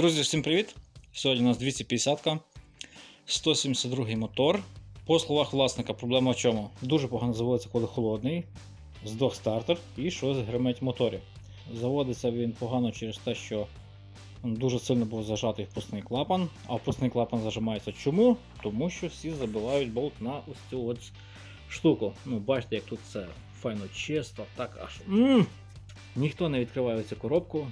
Друзі, всім привіт! Сьогодні у нас 250-ка, 172 мотор. По словах власника, проблема в чому? Дуже погано заводиться, коли холодний, здох стартер і щось гримить в моторі. Заводиться він погано через те, що дуже сильно був зажатий впускний клапан, а впускний клапан зажимається чому? Тому що всі забивають болт на ось цю от штуку. Ну, бачите, як тут це файно чисто, так аж. м Ніхто не відкриває цю коробку,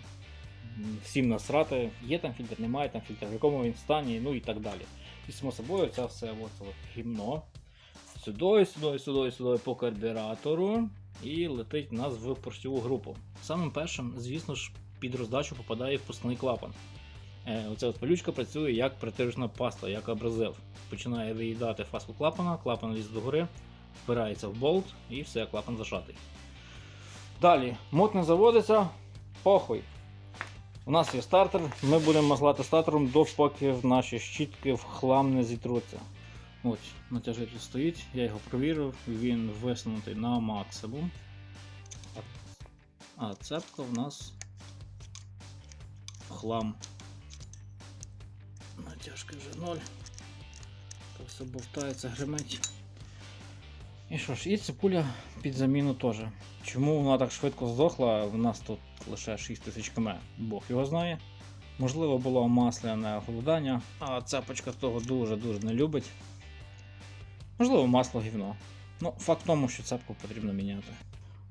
всім насрати, є там фільтр, немає там фільтр, в якому він стані, ну і так далі. І само собою це все от, гімно. Сюди, сюди, сюди, сюди по карбюратору і летить нас в поршневу групу. Самим першим, звісно ж, під роздачу попадає впускний клапан. Е, Оця от пилючка працює як притиржна паста, як абразив. Починає виїдати фаску клапана, клапан лізе догори, впирається в болт і все, клапан зажатий. Далі, мот не заводиться, похуй. У нас є стартер, ми будемо мазлати стартером, допоки в наші щітки в хлам не зітруться. Ось, натяжитель стоїть, я його провірив, він висунутий на максимум. А цепка в нас хлам. Натяжки вже ноль. Все бовтається, гримить. І що ж, і ципуля під заміну теж. Чому вона так швидко здохла? В нас тут лише 6 тисяч км. Бог його знає. Можливо, було масляне голодання, а цепочка того дуже-дуже не любить. Можливо, масло гівно. Ну, факт в тому, що цепку потрібно міняти.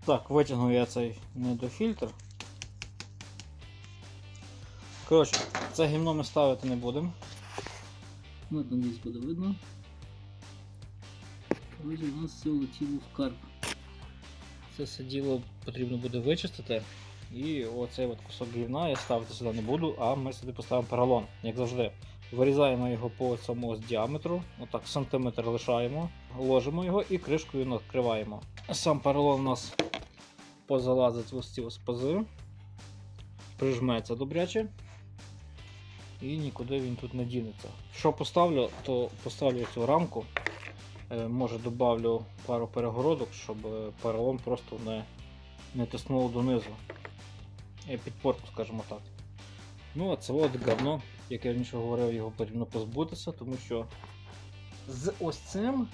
Так, витягнув я цей недофільтр. Коротше, це гімно ми ставити не будемо. Ну, там десь буде видно. Ось у нас все летіло в карп. Це все діло потрібно буде вичистити. І оцей от кусок гівна я ставити сюди не буду, а ми сюди поставимо поролон, як завжди. Вирізаємо його по цьому ось діаметру, отак сантиметр лишаємо, ложимо його і кришкою накриваємо. Сам поролон у нас позалазить в ось ці пази, прижметься добряче. І нікуди він тут не дінеться. Що поставлю, то поставлю цю рамку. Е, Може добавлю пару перегородок, щоб е, поролон просто не, не тиснуло донизу. Підпорку, скажімо так. Ну, а це от говно, як я раніше говорив, його потрібно позбутися, тому що з ось цим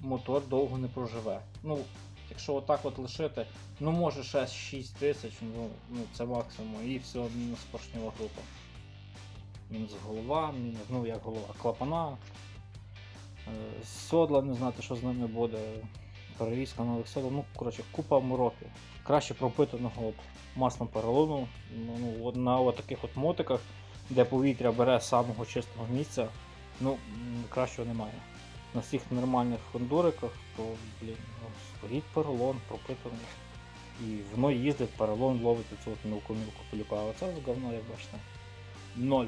мотор довго не проживе. Ну, якщо отак от лишити, ну може ще 6 тисяч, ну, ну це максимум, і все, мінус поршнева група. Мінус голова, мінус, ну як голова, клапана. Е, Содла, не знати, що з ними буде. Перевізка нових содл, ну коротше, купа мороки. Краще пропитаного маслом поролону ну, ну, на таких от мотиках, де повітря бере з самого чистого місця, ну кращого немає. На всіх нормальних хондуриках, то блін, ну, стоїть поролон пропитаний. І воно їздить, поролон ловить цю мілку-мілку пилюку. А оце говно, як бачите. Ноль.